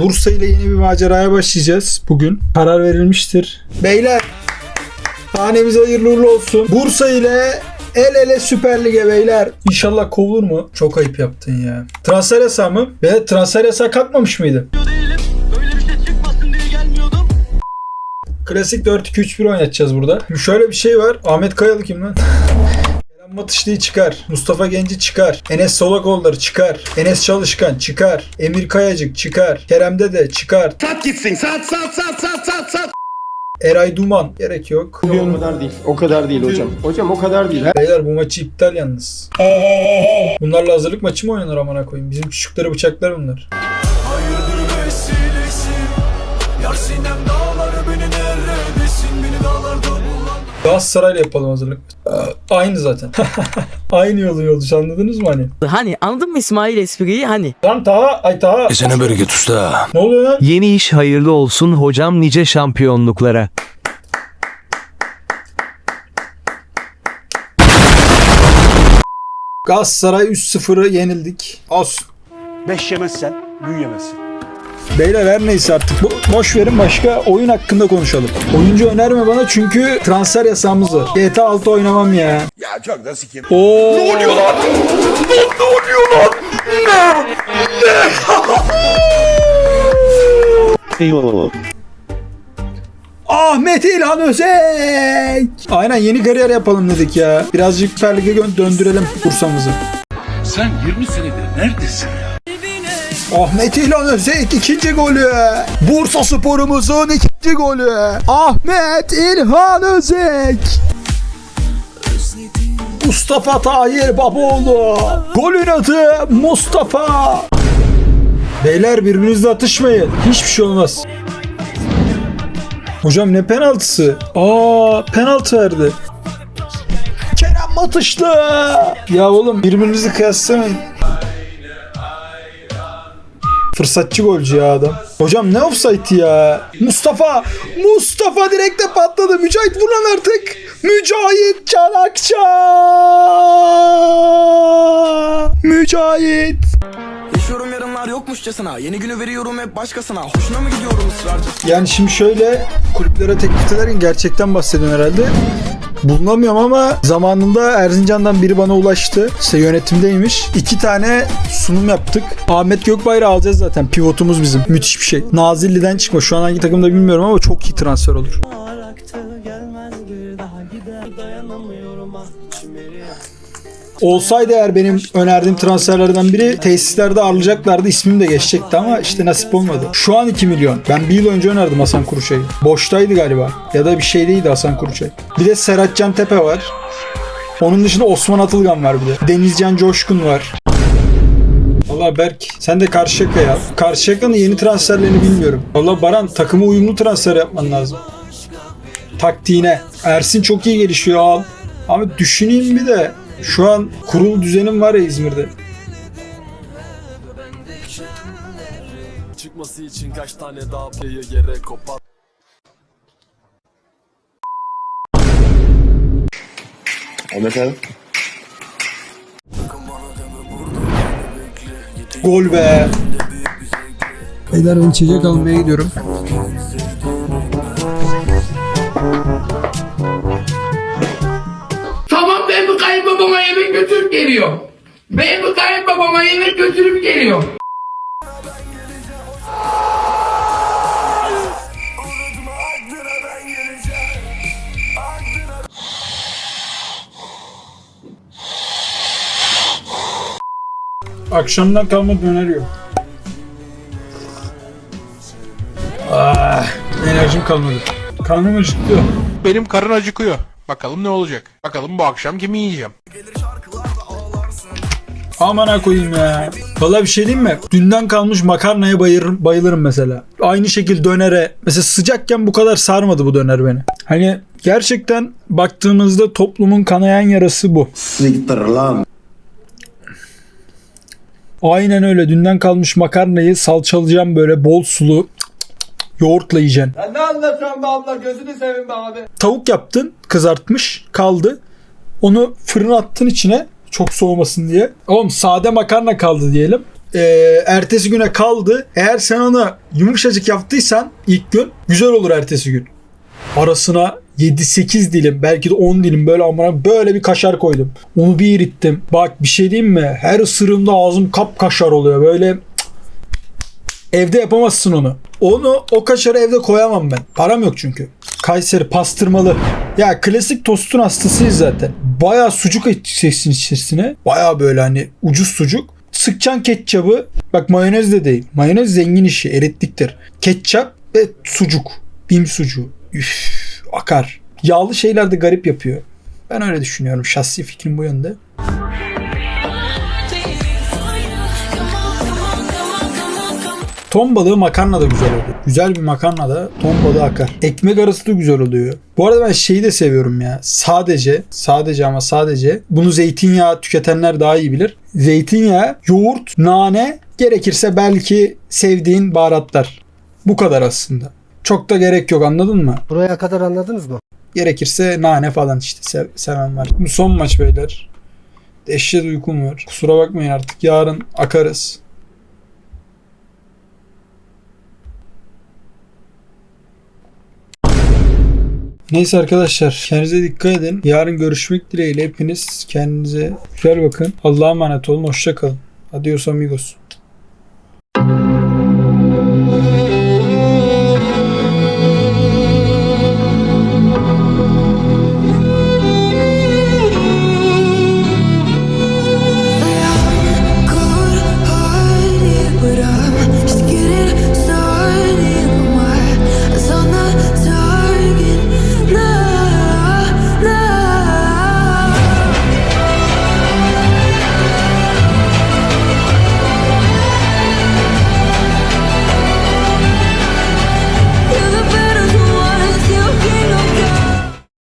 Bursa ile yeni bir maceraya başlayacağız bugün. Karar verilmiştir. Beyler hanemize hayırlı uğurlu olsun. Bursa ile el ele Süper Lig'e beyler. İnşallah kovulur mu? Çok ayıp yaptın ya. Transfer yasağı mı? Ve transfer yasağı kalkmamış mıydı? değilim. Böyle bir şey çıkmasın diye gelmiyordum. Klasik 4-2-3-1 oynatacağız burada. Şöyle bir şey var. Ahmet Kayalı kim lan? Matışlı'yı çıkar. Mustafa Genci çıkar. Enes Solakoğulları çıkar. Enes Çalışkan çıkar. Emir Kayacık çıkar. Kerem Dede çıkar. Sat gitsin. Sat sat sat sat sat sat. Eray Duman. Gerek yok. O kadar değil. O kadar değil hocam. Hocam o kadar değil. Beyler bu maçı iptal yalnız. Bunlarla hazırlık maçı mı oynanır amına koyayım? Bizim küçükleri bıçaklar bunlar. Galatasaray'la yapalım hazırlık. Aynı zaten. Aynı yolun yolcu anladınız mı hani? Hani anladın mı İsmail espriyi hani? Lan Taha, ay Taha. Kesene bereket usta Ne oluyor lan? Yeni iş hayırlı olsun hocam nice şampiyonluklara. Galatasaray 3-0'ı yenildik. Olsun. Beş yemezsen büyüyemezsin. Beyler her neyse artık Bo- boş verin başka oyun hakkında konuşalım. Oyuncu önerme bana çünkü transfer yasağımız var. GTA 6 oynamam ya. Ya çok da sikim. Oo. Ne oluyor lan? Eyvallah. Ahmet İlhan Özek. Aynen yeni kariyer yapalım dedik ya. Birazcık Süper Lig'e döndürelim Bursa'mızı. Sen 20 senedir neredesin? Ahmet İlhan Özek ikinci golü. Bursa sporumuzun ikinci golü. Ahmet İlhan Özek. Mustafa Tahir Baboğlu. Golün adı Mustafa. Beyler birbirinizle atışmayın. Hiçbir şey olmaz. Hocam ne penaltısı? Aa penaltı verdi. Kerem Matışlı. Ya oğlum birbirinizi kıyaslamayın. Fırsatçı golcü ya adam. Hocam ne offside ya? Mustafa! Mustafa direkte patladı. Mücahit vur lan artık. Mücahit Çanakça! Mücahit! Yaşıyorum yarınlar yokmuşçasına Yeni günü veriyorum hep başkasına Hoşuna mı gidiyorum ısrarcı Yani şimdi şöyle kulüplere teklif ederken gerçekten bahsediyorum herhalde. Bulunamıyorum ama zamanında Erzincan'dan biri bana ulaştı. İşte yönetimdeymiş. İki tane sunum yaptık. Ahmet Gökbayrak'ı alacağız zaten. Pivotumuz bizim. Müthiş bir şey. Nazilli'den çıkma. Şu an hangi takımda bilmiyorum ama çok iyi transfer olur. Olsaydı eğer benim önerdiğim transferlerden biri tesislerde ağırlayacaklardı. ismim de geçecekti ama işte nasip olmadı. Şu an 2 milyon. Ben bir yıl önce önerdim Hasan Kuruçay'ı. Boştaydı galiba. Ya da bir şey değildi Hasan Kuruçay. Bir de Serhat Can Tepe var. Onun dışında Osman Atılgan var bir de. Denizcan Coşkun var. Valla Berk sen de Karşıyaka yap. Karşıyaka'nın yeni transferlerini bilmiyorum. Valla Baran takıma uyumlu transfer yapman lazım. Taktiğine. Ersin çok iyi gelişiyor al. Ama düşüneyim bir de şu an kurul düzenim var ya İzmir'de. Çıkması için kaç tane daha payı yere kopar Ahmet abi. Gol be. Beyler ben içecek almaya gidiyorum. Kayınbabama yemek götürüp geliyorum. Ben bu kayınbabama yemek götürüp geliyorum. Akşamdan kalma döner yok. Ah, enerjim kalmadı. Karnım acıktı. Benim karın acıkıyor. Bakalım ne olacak. Bakalım bu akşam kimi yiyeceğim. Aman koyayım ya. Valla bir şey diyeyim mi? Dünden kalmış makarnaya bayılırım, bayılırım mesela. Aynı şekil dönere. Mesela sıcakken bu kadar sarmadı bu döner beni. Hani gerçekten baktığımızda toplumun kanayan yarası bu. Siktir lan. Aynen öyle. Dünden kalmış makarnayı salçalayacağım böyle bol sulu yoğurtla yiyeceksin. ne anlatıyorsun be abla gözünü seveyim be abi. Tavuk yaptın kızartmış kaldı. Onu fırına attın içine çok soğumasın diye. Oğlum sade makarna kaldı diyelim. e, ertesi güne kaldı. Eğer sen onu yumuşacık yaptıysan ilk gün güzel olur ertesi gün. Arasına 7-8 dilim belki de 10 dilim böyle amına böyle bir kaşar koydum. Onu bir erittim. Bak bir şey diyeyim mi? Her ısırığımda ağzım kap kaşar oluyor. Böyle Evde yapamazsın onu. Onu o kaşarı evde koyamam ben. Param yok çünkü. Kayseri pastırmalı. Ya klasik tostun hastasıyız zaten. Bayağı sucuk edeceksin içerisine. Bayağı böyle hani ucuz sucuk. Sıkacaksın ketçabı. Bak mayonez de değil. Mayonez zengin işi. Erittiktir. Ketçap ve sucuk. Bim sucuğu. Üf, akar. Yağlı şeyler de garip yapıyor. Ben öyle düşünüyorum. Şahsi fikrim bu yönde. Ton balığı makarna da güzel oluyor. Güzel bir makarna da ton balığı akar. Ekmek arası da güzel oluyor. Bu arada ben şeyi de seviyorum ya. Sadece, sadece ama sadece bunu zeytinyağı tüketenler daha iyi bilir. Zeytinyağı, yoğurt, nane, gerekirse belki sevdiğin baharatlar. Bu kadar aslında. Çok da gerek yok anladın mı? Buraya kadar anladınız mı? Gerekirse nane falan işte sev- seven var. Bu son maç beyler. Dehşet uykum var. Kusura bakmayın artık yarın akarız. Neyse arkadaşlar kendinize dikkat edin. Yarın görüşmek dileğiyle hepiniz kendinize güzel bakın. Allah'a emanet olun. Hoşça kalın. Adios amigos.